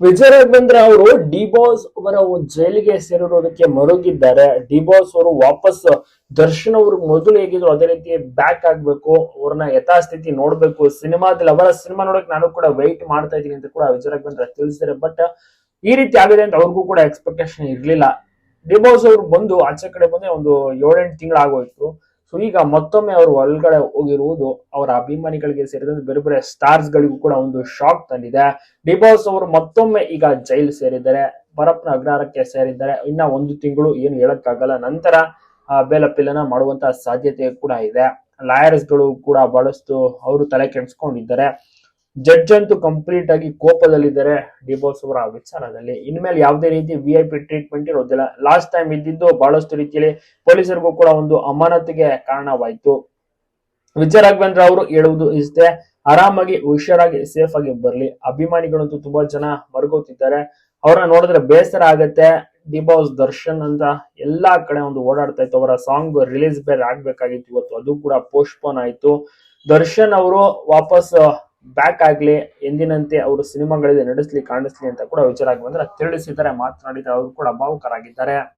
ವಿಜಯ ರಾಘವೇಂದ್ರ ಅವರು D boss ಅವರ ಜೈಲಿಗೆ ಸೇರಿರೋದಕ್ಕೆ ಮರುಗಿದ್ದಾರೆ. ಡಿ ಬಾಸ್ ಅವರು ವಾಪಸ್ ದರ್ಶನ್ ಅವ್ರ ಮೊದಲು ಹೇಗಿದ್ರು ಅದೇ ರೀತಿ ಬ್ಯಾಕ್ ಆಗ್ಬೇಕು. ಅವ್ರನ್ನ ಯಥಾಸ್ಥಿತಿ ನೋಡ್ಬೇಕು. ಸಿನಿಮಾದಲ್ಲಿ ಅವರ ಸಿನಿಮಾ ನೋಡಕ್ ನಾನು ಕೂಡ ವೆಯ್ಟ್ ಮಾಡ್ತಾ ಇದ್ದೀನಿ ಅಂತ ಕೂಡ ವಿಜಯ್ ರಾಘವೇಂದ್ರ ತಿಳಿಸಿದ್ದಾರೆ. ಬಟ್ ಈ ರೀತಿ ಆಗಿದೆ ಅಂತ ಅವ್ರಿಗೂ ಕೂಡ ಎಕ್ಸ್ಪೆಕ್ಟೇಷನ್ ಇರ್ಲಿಲ್ಲ. ಡಿ ಬಾಸ್ ಅವರು ಬಂದು ಆಚೆ ಕಡೆ ಬಂದ್ರೆ ಒಂದು ಏಳೆಂಟು ತಿಂಗಳು ಆಗೋಯ್ತು ಸೊ ಈಗ ಮತ್ತೊಮ್ಮೆ ಅವರು ಒಳಗಡೆ ಹೋಗಿರುವುದು ಅವರ ಅಭಿಮಾನಿಗಳಿಗೆ ಸೇರಿದಂತೆ ಬೇರೆ ಬೇರೆ ಸ್ಟಾರ್ಸ್ ಗಳಿಗೂ ಕೂಡ ಒಂದು ಶಾಕ್ ತಂದಿದೆ. ಡಿಬಾಸ್ ಅವರು ಮತ್ತೊಮ್ಮೆ ಈಗ ಜೈಲು ಸೇರಿದ್ದಾರೆ ಪರಪ್ನ ಅಗ್ರಹಾರಕ್ಕೆ ಸೇರಿದ್ದಾರೆ. ಇನ್ನ ಒಂದು ತಿಂಗಳು ಏನು ಹೇಳಕ್ಕಾಗಲ್ಲ. ನಂತರ ಆ, ಬೇಲಪ್ಪಿಲನ ಮಾಡುವಂತಹ ಸಾಧ್ಯತೆ ಕೂಡ ಇದೆ. ಲಾಯರ್ಸ್ಗಳು ಕೂಡ ಬಹಳಷ್ಟು ಅವರು ತಲೆ ಕೆಡಿಸ್ಕೊಂಡಿದ್ದಾರೆ. ಜಡ್ಜ್ ಅಂತೂ ಕಂಪ್ಲೀಟ್ ಆಗಿ ಕೋಪದಲ್ಲಿದ್ದಾರೆ ಡಿಬೋಸ್ ಅವರ ವಿಚಾರದಲ್ಲಿ. ಇನ್ಮೇಲೆ ಯಾವುದೇ ರೀತಿ ವಿ ಐ ಪಿ ಟ್ರೀಟ್ಮೆಂಟ್ ಇರೋದಿಲ್ಲ. ಲಾಸ್ಟ್ ಟೈಮ್ ಇದ್ದಿದ್ದು ಬಹಳಷ್ಟು ರೀತಿಯಲ್ಲಿ ಪೊಲೀಸರಿಗೂ ಕೂಡ ಒಂದು ಅಮಾನತಿಗೆ ಕಾರಣವಾಯಿತು. ವಿಜಯ ರಾಘವೇಂದ್ರ ಅವರು ಹೇಳುವುದು ಇಷ್ಟೇ. ಆರಾಮಾಗಿ, ಹುಷಾರಾಗಿ ಸೇಫ್ ಆಗಿ ಬರ್ಲಿ. ಅಭಿಮಾನಿಗಳಂತೂ ತುಂಬಾ ಜನ ಮರುಗೋತಿದ್ದಾರೆ ಅವ್ರನ್ನ ನೋಡಿದ್ರೆ ಬೇಸರ ಆಗತ್ತೆ. ಡಿಬೋಸ್ ದರ್ಶನ್ ಅಂತ ಎಲ್ಲಾ ಕಡೆ ಒಂದು ಓಡಾಡ್ತಾ ಇತ್ತು. ಅವರ ಸಾಂಗ್ ರಿಲೀಸ್ ಬೇರೆ ಆಗ್ಬೇಕಾಗಿತ್ತು ಇವತ್ತು. ಅದು ಕೂಡ ಪೋಸ್ಟ್ಪೋನ್ ಆಯ್ತು. ದರ್ಶನ್ ಅವರು ವಾಪಸ್ ಬ್ಯಾಕ್ ಆಗಲಿ, ಎಂದಿನಂತೆ ಅವರು ಸಿನಿಮಾಗಳಲ್ಲಿ ನಡೆಸಲಿ, ಕಾಣಿಸ್ಲಿ ಅಂತ ಕೂಡ ವಿಚಾರ ಬಂದ್ರೆ ತಿಳಿಸಿದ್ದಾರೆ ಮಾತನಾಡಿದ್ದಾರೆ ಅವರು ಕೂಡ ಭಾವುಕರಾಗಿದ್ದಾರೆ